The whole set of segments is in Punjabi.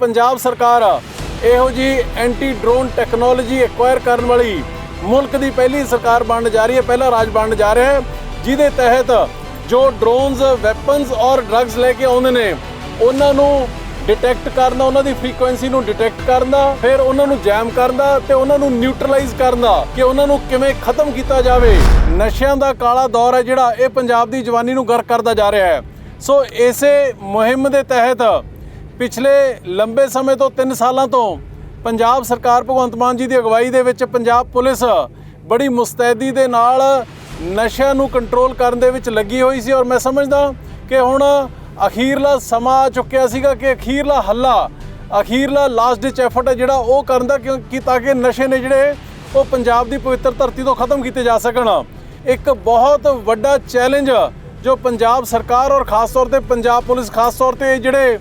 ਪੰਜਾਬ ਸਰਕਾਰ ਇਹੋ ਜੀ ਐਂਟੀ ਡਰੋਨ ਟੈਕਨੋਲੋਜੀ ਐਕਵਾਇਰ ਕਰਨ ਵਾਲੀ ਮੁਲਕ ਦੀ ਪਹਿਲੀ ਸਰਕਾਰ ਬਣਨ ਜਾ ਰਹੀ ਹੈ, ਪਹਿਲਾ ਰਾਜ ਬਣਨ ਜਾ ਰਿਹਾ ਹੈ, ਜਿਹਦੇ ਤਹਿਤ ਜੋ ਡਰੋਨਸ ਵੈਪਨਸ ਔਰ ਡਰੱਗਸ ਲੈ ਕੇ ਆਉਂਦੇ ਨੇ, ਉਹਨਾਂ ਨੂੰ ਡਿਟੈਕਟ ਕਰਨਾ, ਉਹਨਾਂ ਦੀ ਫ੍ਰੀਕੁਐਂਸੀ ਨੂੰ ਡਿਟੈਕਟ ਕਰਨਾ, ਫਿਰ ਉਹਨਾਂ ਨੂੰ ਜੈਮ ਕਰਨਾ ਤੇ ਉਹਨਾਂ ਨੂੰ ਨਿਊਟਰਲਾਈਜ਼ ਕਰਨਾ ਕਿ ਉਹਨਾਂ ਨੂੰ ਕਿਵੇਂ ਖਤਮ ਕੀਤਾ ਜਾਵੇ। ਨਸ਼ਿਆਂ ਦਾ ਕਾਲਾ ਦੌਰ ਹੈ ਜਿਹੜਾ ਇਹ ਪੰਜਾਬ ਦੀ ਜਵਾਨੀ ਨੂੰ ਗਰ ਕਰਦਾ ਜਾ ਰਿਹਾ ਹੈ। ਸੋ ਇਸੇ ਮੁਹਿੰਮ ਦੇ ਤਹਿਤ ਪਿਛਲੇ ਲੰਬੇ ਸਮੇਂ ਤੋਂ 3 ਸਾਲਾਂ ਤੋਂ ਪੰਜਾਬ ਸਰਕਾਰ ਭਗਵੰਤ ਮਾਨ ਜੀ ਦੀ ਅਗਵਾਈ ਦੇ ਵਿੱਚ ਪੰਜਾਬ ਪੁਲਿਸ ਬੜੀ ਮੁਸਤੈਦੀ ਦੇ ਨਾਲ ਨਸ਼ਿਆਂ ਨੂੰ ਕੰਟਰੋਲ ਕਰਨ ਦੇ ਵਿੱਚ ਲੱਗੀ ਹੋਈ ਸੀ ਔਰ ਮੈਂ ਸਮਝਦਾ ਕਿ ਹੁਣ ਅਖੀਰਲਾ ਸਮਾਂ ਆ ਚੁੱਕਿਆ ਸੀਗਾ ਕਿ ਅਖੀਰਲਾ ਹੱਲਾ, ਅਖੀਰਲਾ ਲਾਸਟ ਡਿਚ ਐਫਰਟ ਹੈ ਜਿਹੜਾ ਉਹ ਕਰਨ ਦਾ ਕਿਉਂਕਿ ਤਾਂ ਕਿ ਨਸ਼ੇ ਨੇ ਜਿਹੜੇ ਉਹ ਪੰਜਾਬ ਦੀ ਪਵਿੱਤਰ ਧਰਤੀ ਤੋਂ ਖਤਮ ਕੀਤੇ ਜਾ ਸਕਣ। ਇੱਕ ਬਹੁਤ ਵੱਡਾ ਚੈਲੰਜ ਜੋ ਪੰਜਾਬ ਸਰਕਾਰ ਔਰ ਖਾਸ ਤੌਰ ਤੇ ਪੰਜਾਬ ਪੁਲਿਸ ਖਾਸ ਤੌਰ ਤੇ ਜਿਹੜੇ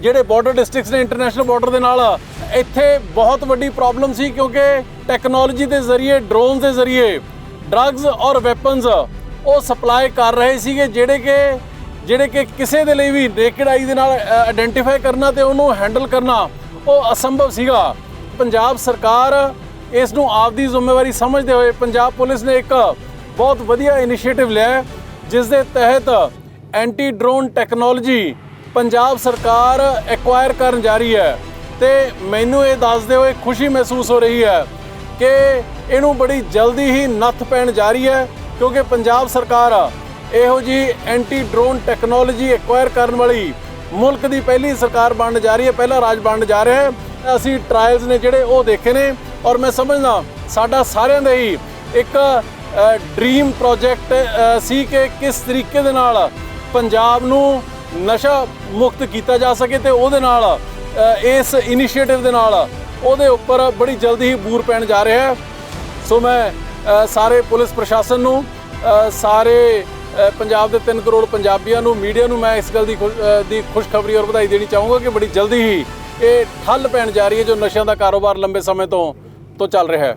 ਜਿਹੜੇ ਬਾਰਡਰ ਡਿਸਟ੍ਰਿਕਟਸ ਨੇ ਇੰਟਰਨੈਸ਼ਨਲ ਬਾਰਡਰ ਦੇ ਨਾਲ, ਇੱਥੇ ਬਹੁਤ ਵੱਡੀ ਪ੍ਰੋਬਲਮ ਸੀ ਕਿਉਂਕਿ ਟੈਕਨੋਲੋਜੀ ਦੇ ਜ਼ਰੀਏ ਡਰੋਨ ਦੇ ਜ਼ਰੀਏ ਡਰੱਗਸ ਔਰ ਵੈਪਨਸ ਉਹ ਸਪਲਾਈ ਕਰ ਰਹੇ ਸੀਗੇ, ਜਿਹੜੇ ਕਿ ਜਿਹੜੇ ਕਿ ਕਿਸੇ ਦੇ ਲਈ ਵੀ ਨੇਕਡ ਆਈ ਦੇ ਨਾਲ ਆਇਡੈਂਟੀਫਾਈ ਕਰਨਾ ਤੇ ਉਹਨੂੰ ਹੈਂਡਲ ਕਰਨਾ ਉਹ ਅਸੰਭਵ ਸੀਗਾ। ਪੰਜਾਬ ਸਰਕਾਰ ਇਸ ਨੂੰ ਆਪਦੀ ਜ਼ਿੰਮੇਵਾਰੀ ਸਮਝਦੇ ਹੋਏ ਪੰਜਾਬ ਪੁਲਿਸ ਨੇ ਇੱਕ ਬਹੁਤ ਵਧੀਆ ਇਨੀਸ਼ੀਏਟਿਵ ਲਿਆ ਜਿਸ ਦੇ ਤਹਿਤ ਐਂਟੀ ਡਰੋਨ ਟੈਕਨੋਲੋਜੀ ਪੰਜਾਬ ਸਰਕਾਰ ਐਕਵਾਇਰ ਕਰਨ ਜਾ ਰਹੀ ਹੈ ਤੇ ਮੈਨੂੰ ਇਹ ਦੱਸਦੇ ਹੋਏ ਖੁਸ਼ੀ ਮਹਿਸੂਸ ਹੋ ਰਹੀ ਹੈ ਕਿ ਇਹਨੂੰ ਬੜੀ ਜਲਦੀ ਹੀ ਨੱਥ ਪੈਣ ਜਾ ਰਹੀ ਹੈ ਕਿਉਂਕਿ ਪੰਜਾਬ ਸਰਕਾਰ ਇਹੋ ਜੀ ਐਂਟੀ ਡਰੋਨ ਟੈਕਨੋਲੋਜੀ ਐਕਵਾਇਰ ਕਰਨ ਵਾਲੀ ਮੁਲਕ ਦੀ ਪਹਿਲੀ ਸਰਕਾਰ ਬਣਨ ਜਾ ਰਹੀ ਹੈ, ਪਹਿਲਾ ਰਾਜ ਬਣਨ ਜਾ ਰਿਹਾ ਹੈ। ਅਸੀਂ ਟ੍ਰਾਇਲਸ ਨੇ ਜਿਹੜੇ ਉਹ ਦੇਖੇ ਨੇ ਔਰ ਮੈਂ ਸਮਝਦਾ ਸਾਡਾ ਸਾਰਿਆਂ ਦਾ ਹੀ ਇੱਕ ਡ੍ਰੀਮ ਪ੍ਰੋਜੈਕਟ ਸੀ ਕਿ ਕਿਸ ਤਰੀਕੇ ਦੇ ਨਾਲ ਪੰਜਾਬ ਨੂੰ ਨਸ਼ਾ ਮੁਕਤ ਕੀਤਾ ਜਾ ਸਕੇ ਤੇ ਉਹਦੇ ਨਾਲ ਇਸ ਇਨੀਸ਼ੀਏਟਿਵ ਦੇ ਨਾਲ ਉਹਦੇ ਉੱਪਰ ਬੜੀ ਜਲਦੀ ਹੀ ਬੂਰ ਪੈਣ ਜਾ ਰਿਹਾ ਹੈ। ਸੋ ਮੈਂ ਸਾਰੇ ਪੁਲਿਸ ਪ੍ਰਸ਼ਾਸਨ ਨੂੰ ਸਾਰੇ ਪੰਜਾਬ ਦੇ 3 ਕਰੋੜ ਪੰਜਾਬੀਆਂ ਨੂੰ, ਮੀਡੀਆ ਨੂੰ ਮੈਂ ਇਸ ਗੱਲ ਦੀ ਖੁਸ਼- ਦੀ ਖੁਸ਼ਖਬਰੀ ਔਰ ਵਧਾਈ ਦੇਣੀ ਚਾਹੂੰਗਾ ਕਿ ਬੜੀ ਜਲਦੀ ਹੀ ਇਹ ਠੱਲ ਪੈਣ ਜਾ ਰਹੀ ਹੈ ਜੋ ਨਸ਼ਿਆਂ ਦਾ ਕਾਰੋਬਾਰ ਲੰਬੇ ਸਮੇਂ ਤੋਂ ਤੋਂ ਚੱਲ ਰਿਹਾ ਹੈ।